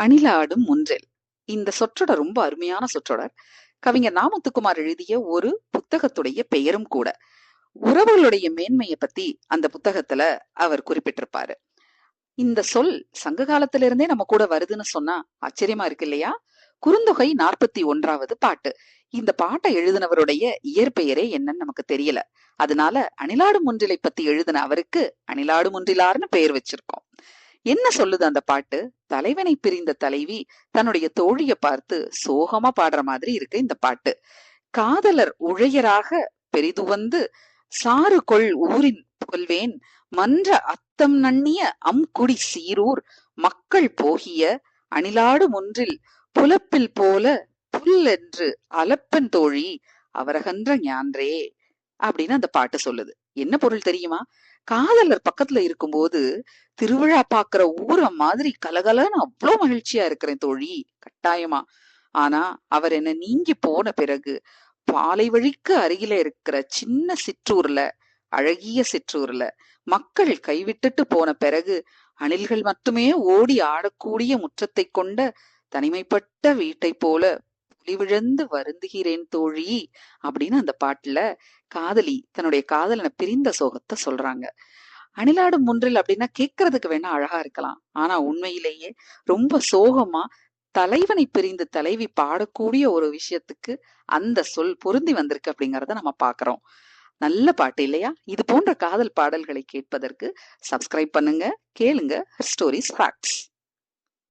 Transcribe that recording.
அணிலாடும் முன்றில் இந்த சொற்றொடர் ரொம்ப அருமையான சொற்றொடர். கவிஞர் நாமத்துக்குமார் எழுதிய ஒரு புத்தகத்துடைய பெயரும் கூட. உறவுகளுடைய மேன்மையை பத்தி அந்த புத்தகத்துல அவர் குறிப்பிட்டிருப்பாரு. இந்த சொல் சங்க காலத்திலிருந்தே நம்ம கூட வருதுன்னு சொன்னா ஆச்சரியமா இருக்கு இல்லையா? குறுந்தொகை நாற்பத்தி ஒன்றாவது பாட்டு. இந்த பாட்டை எழுதினவருடைய இயற்பெயரே என்னன்னு நமக்கு தெரியல. அதனால அணிலாடு முன்றிலை பத்தி எழுதின அவருக்கு அணிலாடு முன்றிலார்னு பெயர் வச்சிருக்கோம். என்ன சொல்லுது அந்த பாட்டு? தலைவனை பிரிந்த தலைவி தன்னுடைய தோழிய பார்த்து சோகமா பாடுற மாதிரி இருக்கு இந்த பாட்டு. காதலர் உழையராக பெரிது வந்து சாறு கொள் ஊரின் புகழ்வேன். மன்ற அத்தம் நண்ணிய அம்குடி சீரூர். மக்கள் போகிய அணிலாடு ஒன்றில் புலப்பில் போல புல் என்று அலப்பன் தோழி அவரகன்ற ஞான்றே. அப்படின்னு அந்த பாட்டு சொல்லுது. என்ன பொருள் தெரியுமா? காதலர் பக்கத்துல இருக்கும்போது திருவிழா பாக்குற ஊரை மாதிரி கலகலன்னு அவ்வளோ மகிழ்ச்சியா இருக்கிறேன் தோழி கட்டாயமா. ஆனா அவர் என்ன நீங்கி போன பிறகு பாலை வழிக்கு அருகில இருக்கிற சின்ன சிற்றூர்ல அழகிய சிற்றூர்ல மக்கள் கைவிட்டுட்டு போன பிறகு அணில்கள் மட்டுமே ஓடி ஆடக்கூடிய முற்றத்தை கொண்ட தனிமைப்பட்ட வீட்டை போல விழிவிழந்து வருந்துகிறேன் தோழி அப்படின்னு அந்த பாட்டுல காதலி தன்னுடைய காதலனை பிரிந்த சோகத்தை சொல்றாங்க. அணிலாடும் முன்றில் அப்படின்னா கேட்கறதுக்கு வேணா அழகா இருக்கலாம். ஆனா உண்மையிலேயே ரொம்ப சோகமா தலைவனை பிரிந்து தலைவி பாடக்கூடிய ஒரு விஷயத்துக்கு அந்த சொல் பொருந்தி வந்திருக்கு அப்படிங்கறத நம்ம பாக்குறோம். நல்ல பாட்டு இல்லையா? இது போன்ற காதல் பாடல்களை கேட்பதற்கு சப்ஸ்கிரைப் பண்ணுங்க கேளுங்க ஸ்டோரிஸ் ஃபேக்ட்ஸ்